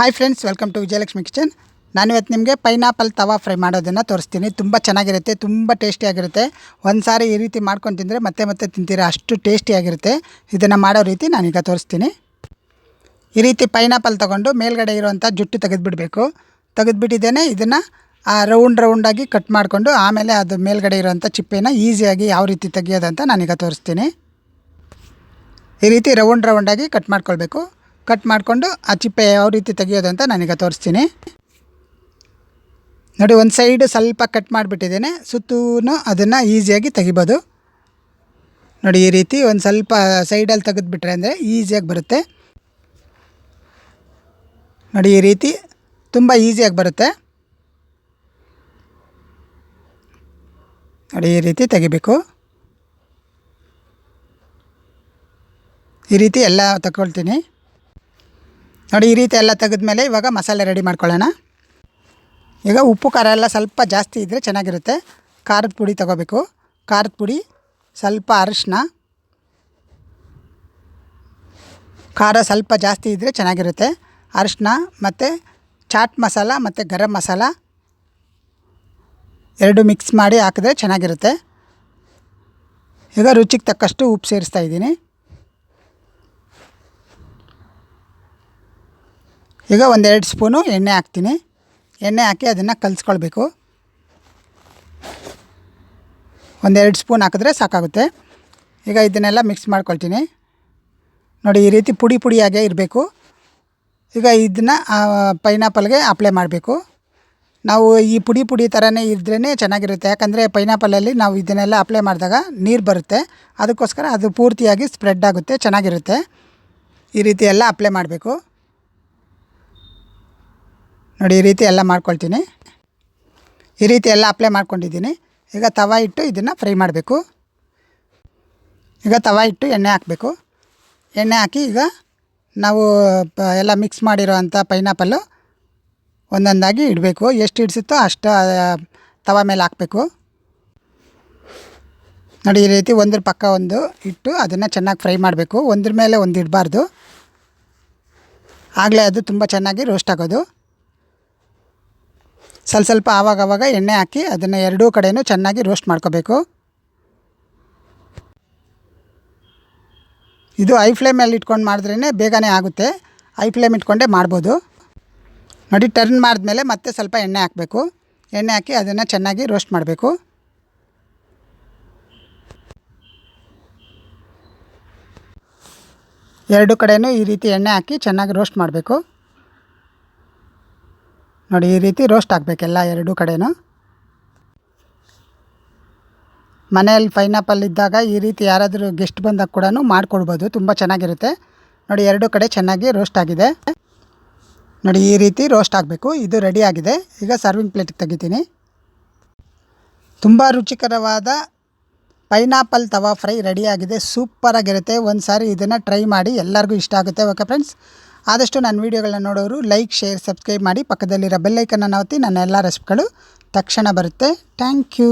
Hi friends welcome to Vijayalakshmi kitchen ನಾನು ಇವತ್ತು ನಿಮಗೆ ಪೈನಾಪಲ್ ತವಾ ಫ್ರೈ ಮಾಡೋದನ್ನು ತೋರಿಸ್ತೀನಿ. ತುಂಬ ಚೆನ್ನಾಗಿರುತ್ತೆ, ತುಂಬ ಟೇಸ್ಟಿಯಾಗಿರುತ್ತೆ ಒಂದು ಸಾರಿ ಈ ರೀತಿ ಮಾಡ್ಕೊಂಡು ತಿಂದರೆ ಮತ್ತೆ ಮತ್ತೆ ತಿಂತೀರಾ, ಅಷ್ಟು ಟೇಸ್ಟಿಯಾಗಿರುತ್ತೆ ಇದನ್ನು ಮಾಡೋ ರೀತಿ ನಾನೀಗ ತೋರಿಸ್ತೀನಿ. ಈ ರೀತಿ ಪೈನಾಪಲ್ ತೊಗೊಂಡು ಮೇಲ್ಗಡೆ ಇರುವಂಥ ಜುಟ್ಟು ತೆಗೆದುಬಿಡಬೇಕು. ತೆಗೆದುಬಿಟ್ಟಿದ್ದೇನೆ, ಇದನ್ನು ರೌಂಡ್ ರೌಂಡಾಗಿ ಕಟ್ ಮಾಡಿಕೊಂಡು ಆಮೇಲೆ ಅದು ಮೇಲ್ಗಡೆ ಇರುವಂಥ ಚಿಪ್ಪೆನ ಈಸಿಯಾಗಿ ಯಾವ ರೀತಿ ತೆಗಿಯೋದಂತ ನಾನೀಗ ತೋರಿಸ್ತೀನಿ. ಈ ರೀತಿ ರೌಂಡ್ ರೌಂಡಾಗಿ ಕಟ್ ಮಾಡ್ಕೊಳ್ಬೇಕು. ಕಟ್ ಮಾಡಿಕೊಂಡು ಆ ಚಿಪ್ಪೆ ಯಾವ ರೀತಿ ತೆಗೆಯೋದು ಅಂತ ನಾನೀಗ ತೋರಿಸ್ತೀನಿ. ನೋಡಿ, ಒಂದು ಸೈಡು ಸ್ವಲ್ಪ ಕಟ್ ಮಾಡಿಬಿಟ್ಟಿದ್ದೇನೆ. ಸುತ್ತೂ ಅದನ್ನು ಈಸಿಯಾಗಿ ತೆಗಿಬೋದು. ನೋಡಿ, ಈ ರೀತಿ ಒಂದು ಸ್ವಲ್ಪ ಸೈಡಲ್ಲಿ ತೆಗೆದುಬಿಟ್ರೆ ಅಂದರೆ ಈಸಿಯಾಗಿ ಬರುತ್ತೆ. ನೋಡಿ, ಈ ರೀತಿ ತುಂಬ ಈಸಿಯಾಗಿ ಬರುತ್ತೆ. ನೋಡಿ, ಈ ರೀತಿ ತೆಗಿಬೇಕು. ಈ ರೀತಿ ಎಲ್ಲ ತಗೊಳ್ತೀನಿ. ನೋಡಿ, ಈ ರೀತಿ ಎಲ್ಲ ತೆಗೆದ್ಮೇಲೆ ಇವಾಗ ಮಸಾಲೆ ರೆಡಿ ಮಾಡ್ಕೊಳ್ಳೋಣ. ಈಗ ಉಪ್ಪು, ಖಾರ ಎಲ್ಲ ಸ್ವಲ್ಪ ಜಾಸ್ತಿ ಇದ್ದರೆ ಚೆನ್ನಾಗಿರುತ್ತೆ. ಖಾರದ ಪುಡಿ ತಗೋಬೇಕು. ಖಾರದ ಪುಡಿ, ಸ್ವಲ್ಪ ಅರಿಶಿನ ಖಾರ ಸ್ವಲ್ಪ ಜಾಸ್ತಿ ಇದ್ದರೆ ಚೆನ್ನಾಗಿರುತ್ತೆ. ಅರಿಶಿನ ಮತ್ತು ಚಾಟ್ ಮಸಾಲ ಮತ್ತು ಗರಂ ಮಸಾಲ ಎರಡು ಮಿಕ್ಸ್ ಮಾಡಿ ಹಾಕಿದ್ರೆ ಚೆನ್ನಾಗಿರುತ್ತೆ. ಈಗ ರುಚಿಗೆ ತಕ್ಕಷ್ಟು ಉಪ್ಪು ಸೇರಿಸ್ತಾ ಇದ್ದೀನಿ. ಈಗ ಒಂದೆರಡು ಸ್ಪೂನು ಎಣ್ಣೆ ಹಾಕ್ತೀನಿ. ಎಣ್ಣೆ ಹಾಕಿ ಅದನ್ನು ಕಲಿಸ್ಕೊಳ್ಬೇಕು. ಒಂದೆರಡು ಸ್ಪೂನ್ ಹಾಕಿದ್ರೆ ಸಾಕಾಗುತ್ತೆ. ಈಗ ಇದನ್ನೆಲ್ಲ ಮಿಕ್ಸ್ ಮಾಡ್ಕೊಳ್ತೀನಿ. ನೋಡಿ, ಈ ರೀತಿ ಪುಡಿ ಪುಡಿಯಾಗೇ ಇರಬೇಕು. ಈಗ ಇದನ್ನು ಪೈನಾಪಲ್ಗೆ ಅಪ್ಲೈ ಮಾಡಬೇಕು. ನಾವು ಈ ಪುಡಿ ಪುಡಿ ಥರನೇ ಇದ್ರೇ ಚೆನ್ನಾಗಿರುತ್ತೆ. ಯಾಕಂದರೆ ಪೈನಾಪಲಲ್ಲಿ ನಾವು ಇದನ್ನೆಲ್ಲ ಅಪ್ಲೈ ಮಾಡಿದಾಗ ನೀರು ಬರುತ್ತೆ. ಅದಕ್ಕೋಸ್ಕರ ಅದು ಪೂರ್ತಿಯಾಗಿ ಸ್ಪ್ರೆಡ್ ಆಗುತ್ತೆ, ಚೆನ್ನಾಗಿರುತ್ತೆ. ಈ ರೀತಿ ಎಲ್ಲ ಅಪ್ಲೈ ಮಾಡಬೇಕು. ನೋಡಿ, ಈ ರೀತಿ ಎಲ್ಲ ಮಾಡ್ಕೊಳ್ತೀನಿ. ಈ ರೀತಿ ಎಲ್ಲ ಅಪ್ಲೈ ಮಾಡ್ಕೊಂಡಿದ್ದೀನಿ. ಈಗ ತವ ಇಟ್ಟು ಇದನ್ನು ಫ್ರೈ ಮಾಡಬೇಕು. ಈಗ ತವ ಇಟ್ಟು ಎಣ್ಣೆ ಹಾಕಬೇಕು. ಎಣ್ಣೆ ಹಾಕಿ ಈಗ ನಾವು, ಪ, ಎಲ್ಲ ಮಿಕ್ಸ್ ಮಾಡಿರೋ ಅಂಥ ಪೈನಾಪಲ್ಲು ಒಂದೊಂದಾಗಿ ಇಡಬೇಕು. ಎಷ್ಟು ಇಡಿಸುತ್ತೋ ಅಷ್ಟು ತವ ಮೇಲೆ ಹಾಕಬೇಕು. ನೋಡಿ, ಈ ರೀತಿ ಒಂದ್ರ ಪಕ್ಕ ಒಂದು ಇಟ್ಟು ಅದನ್ನು ಚೆನ್ನಾಗಿ ಫ್ರೈ ಮಾಡಬೇಕು. ಒಂದ್ರ ಮೇಲೆ ಒಂದು ಇಡಬಾರ್ದು. ಆಗಲೇ ಅದು ತುಂಬ ಚೆನ್ನಾಗಿ ರೋಸ್ಟ್ ಆಗೋದು. ಸ್ವಲ್ಪ ಸ್ವಲ್ಪ ಆವಾಗವಾಗ ಆವಾಗ ಎಣ್ಣೆ ಹಾಕಿ ಅದನ್ನು ಎರಡೂ ಕಡೆಯೂ ಚೆನ್ನಾಗಿ ರೋಸ್ಟ್ ಮಾಡ್ಕೋಬೇಕು. ಇದು ಐ ಫ್ಲೇಮಲ್ಲಿ ಇಟ್ಕೊಂಡು ಮಾಡಿದ್ರೇ ಬೇಗನೆ ಆಗುತ್ತೆ. ಐ ಫ್ಲೇಮ್ ಇಟ್ಕೊಂಡೇ ಮಾಡ್ಬೋದು. ನೋಡಿ ಟರ್ನ್ ಮಾಡಿದ್ಮೇಲೆ ಮತ್ತೆ ಸ್ವಲ್ಪ ಎಣ್ಣೆ ಹಾಕಬೇಕು. ಎಣ್ಣೆ ಹಾಕಿ ಅದನ್ನು ಚೆನ್ನಾಗಿ ರೋಸ್ಟ್ ಮಾಡಬೇಕು. ಎರಡು ಕಡೆಯೂ ಈ ರೀತಿ ಎಣ್ಣೆ ಹಾಕಿ ಚೆನ್ನಾಗಿ ರೋಸ್ಟ್ ಮಾಡಬೇಕು. ನೋಡಿ, ಈ ರೀತಿ ರೋಸ್ಟ್ ಆಗಬೇಕೆಲ್ಲ ಎರಡೂ ಕಡೆಯೂ ಮನೆಯಲ್ಲಿ ಪೈನಾಪಲ್ ಇದ್ದಾಗ ಈ ರೀತಿ ಯಾರಾದರೂ ಗೆಸ್ಟ್ ಬಂದಾಗ ಕೂಡ ಮಾಡಿಕೊಡ್ಬೋದು, ತುಂಬ ಚೆನ್ನಾಗಿರುತ್ತೆ. ನೋಡಿ, ಎರಡು ಕಡೆ ಚೆನ್ನಾಗಿ ರೋಸ್ಟ್ ಆಗಿದೆ. ನೋಡಿ, ಈ ರೀತಿ ರೋಸ್ಟ್ ಆಗಬೇಕು ಇದು ರೆಡಿ ಆಗಿದೆ. ಈಗ ಸರ್ವಿಂಗ್ ಪ್ಲೇಟಿಗೆ ತೆಗಿತೀನಿ. ತುಂಬ ರುಚಿಕರವಾದ ಪೈನಾಪಲ್ ತವಾ ಫ್ರೈ ರೆಡಿಯಾಗಿದೆ ಸೂಪರಾಗಿರುತ್ತೆ ಒಂದು ಸಾರಿ ಇದನ್ನು ಟ್ರೈ ಮಾಡಿ ಎಲ್ಲರಿಗೂ ಇಷ್ಟ ಆಗುತ್ತೆ ಓಕೆ ಫ್ರೆಂಡ್ಸ್ ಆದಷ್ಟು ನನ್ನ ವೀಡಿಯೋಗಳನ್ನ ನೋಡೋರು ಲೈಕ್, ಶೇರ್, ಸಬ್ಸ್ಕ್ರೈಬ್ ಮಾಡಿ ಪಕ್ಕದಲ್ಲಿರೋ ಬೆಲ್ಲೈಕನ್ನ ಒತ್ತಿ ನನ್ನ ಎಲ್ಲ ರೆಸಿಪಿಗಳು ತಕ್ಷಣ ಬರುತ್ತೆ. Thank you.